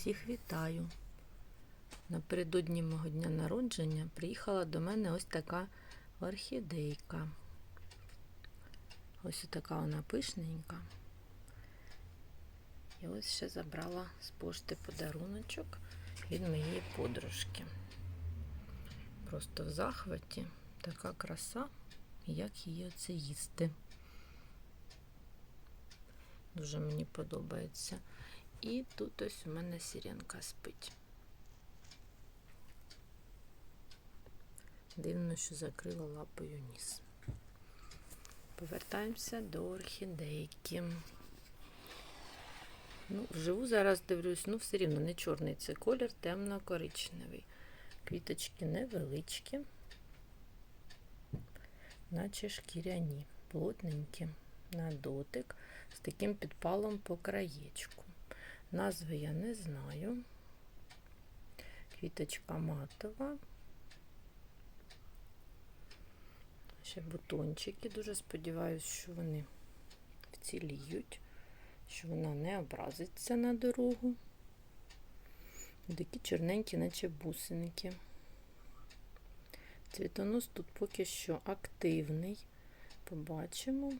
Всіх вітаю. Напередодні мого дня народження приїхала до мене ось така орхідейка. Ось така вона пишненька. І ось ще забрала з пошти подаруночок від моєї подружки. Просто в захваті така краса, як її оце їсти. Дуже мені подобається. І тут ось у мене сіренка спить. Дивно, що закрила лапою ніс. Повертаємося до орхідейки. Ну, вживу зараз дивлюсь, ну все рівно не чорний це колір, темно-коричневий. Квіточки невеличкі, наче шкіряні, плотненькі, на дотик, з таким підпалом по краєчку. Назви я не знаю. Квіточка матова. Ще бутончики. Дуже сподіваюся, що вони вціліють, що вона не образиться на дорогу. Такі чорненькі, наче бусинки. Цвітонос тут поки що активний. Побачимо.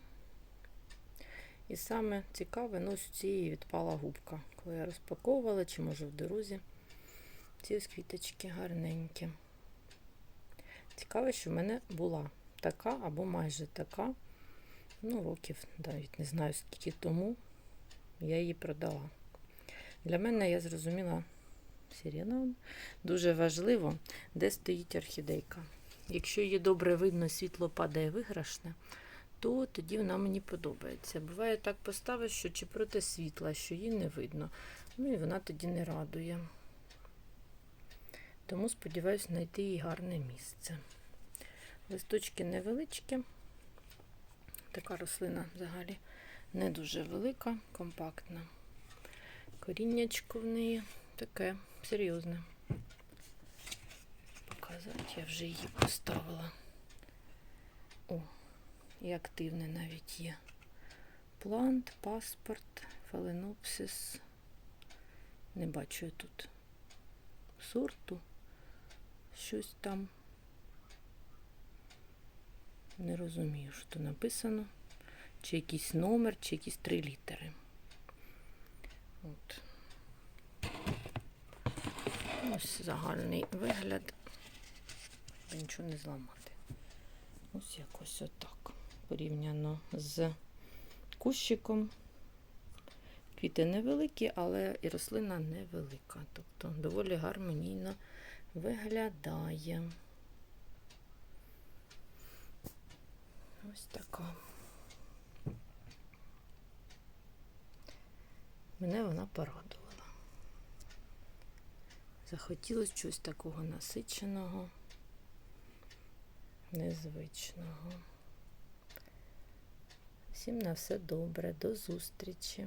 І саме цікаве, ну, у цієї відпала губка. Коли я розпаковувала, чи може в дорозі. Ці ось квіточки гарненькі. Цікаво, що в мене була така або майже така. Ну, років, навіть не знаю, скільки тому я її продала. Для мене, я зрозуміла, сирена дуже важливо, де стоїть орхідейка. Якщо її добре видно, світло падає виграшне, то тоді вона мені подобається. Буває так поставиш, що чи проти світла, що її не видно. Ну і вона тоді не радує. Тому сподіваюся знайти їй гарне місце. Листочки невеличкі. Така рослина взагалі не дуже велика, компактна. Коріннячко в неї таке серйозне. Показати я вже її поставила. О, і активне навіть є. Плант, паспорт, фаленопсис. Не бачу я тут сорту. Щось там. Не розумію, що тут написано. Чи якийсь номер, чи якісь три літери. От. Ось загальний вигляд. Нічого не зламати. Ось якось отак. Порівняно з кущиком. Квіти невеликі, але і рослина невелика. Тобто доволі гармонійно виглядає. Ось така. Мене вона порадувала. Захотілося щось такого насиченого, незвичного. Всім на все добре, до зустрічі!